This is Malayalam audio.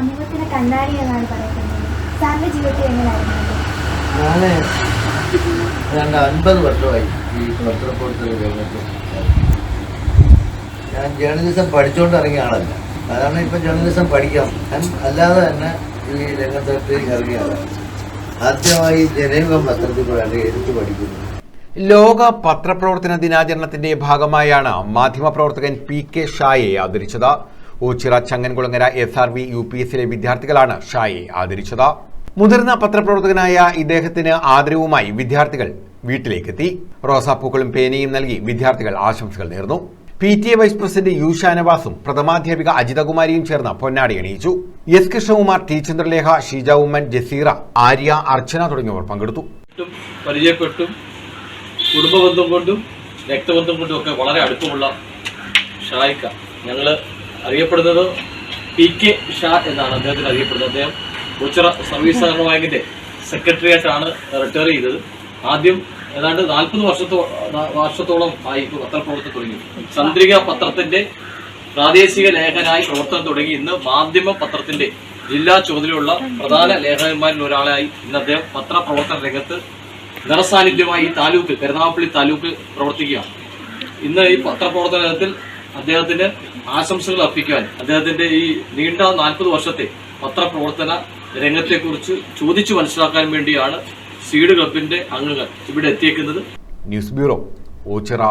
സമൂഹത്തിന് കണ്ണാടി എന്നാണ് പറയുന്നത്. സാറിന്റെ ജീവിതത്തിൽ എങ്ങനെയായിരുന്നു? ഞാൻ രണ്ട് അൻപത് വർഷമായി ഈ പത്രപ്രവർത്തന രംഗത്ത് ഞാൻ ജേർണലിസം പഠിച്ചുകൊണ്ട് ഇറങ്ങിയ ആളല്ല. അതാണ് ഇപ്പം ജേർണലിസം പഠിക്കാം. ഞാൻ അല്ലാതെ തന്നെ ഈ രംഗത്തേക്ക് ഇറങ്ങിയ ആളാണ് ആദ്യമായി ജനൈവ പത്രത്തിൽ കൂടെയാണ് എഴുത്ത് പഠിക്കുന്നത് ലോക പത്രപ്രവർത്തന ദിനാചരണത്തിന്റെ ഭാഗമായാണ് മാധ്യമപ്രവർത്തകൻ പി കെ ഷായെ ആദരിച്ചത്. Ochira Changankulangara S R V U P എസിലെ വിദ്യാർത്ഥികളാണ് ഷായെ ആദരിച്ചത്. മുതിർന്ന പത്രപ്രവർത്തകനായ ഇദ്ദേഹത്തിന് ആദരവുമായി വിദ്യാർത്ഥികൾ വീട്ടിലേക്കെത്തി. റോസാപ്പൂക്കളും പേനയും നൽകി വിദ്യാർത്ഥികൾ ആശംസകൾ നേർന്നു. P T A vice president U ഷാനവാസും പ്രഥമാധ്യാപിക അജിതകുമാരിയും ചേർന്ന് പൊന്നാടി അണിയിച്ചു. എസ് കൃഷ്ണകുമാർ ടി ചന്ദ്രലേഖ ഷീജ ഉമ്മൻ ജസീറ ആര്യ അർച്ചന തുടങ്ങിയവർ പങ്കെടുത്തു ും. പരിചയപ്പെട്ടും കുടുംബബന്ധം കൊണ്ടും രക്തബന്ധം കൊണ്ടും ഒക്കെ വളരെ അടുപ്പമുള്ള ഷായിക്ക. ഞങ്ങൾ അറിയപ്പെടുന്നത് പി കെ ഷാ എന്നാണ് അദ്ദേഹത്തിന് അറിയപ്പെടുന്നത്. അദ്ദേഹം ഉച്ചറ സർവീസ് സഹകരണ ബാങ്കിന്റെ സെക്രട്ടറിയായിട്ടാണ് റിട്ടയർ ചെയ്തത്. ആദ്യം ഏതാണ്ട് നാൽപ്പത് വർഷത്തോ വർഷത്തോളം ആയി പത്രപ്രവർത്തനം തുടങ്ങി. ചന്ദ്രിക പത്രത്തിന്റെ പ്രാദേശിക ലേഖനായി പ്രവർത്തനം തുടങ്ങി. ഇന്ന് മാധ്യമ പത്രത്തിന്റെ ജില്ലാ ചുമതലയുള്ള പ്രധാന ലേഖകന്മാരിൽ ഒരാളായി ഇന്ന് അദ്ദേഹം പത്രപ്രവർത്തന രംഗത്ത് നിറസാന്നിധ്യമായി ഈ താലൂക്ക് കരുനാഗപ്പള്ളി താലൂക്ക് പ്രവർത്തിക്കുകയാണ്. ഇന്ന് ഈ പത്രപ്രവർത്തന പത്രപ്രവർത്തനത്തിൽ അദ്ദേഹത്തിന് ആശംസകൾ അർപ്പിക്കാൻ അദ്ദേഹത്തിന്റെ ഈ നീണ്ട നാൽപ്പത് വർഷത്തെ പത്രപ്രവർത്തന രംഗത്തെക്കുറിച്ച് ചോദിച്ചു മനസ്സിലാക്കാൻ വേണ്ടിയാണ് സീഡ് ക്ലബിന്റെ അംഗങ്ങൾ ഇവിടെ എത്തിയേക്കുന്നത്. News bureau Ochira.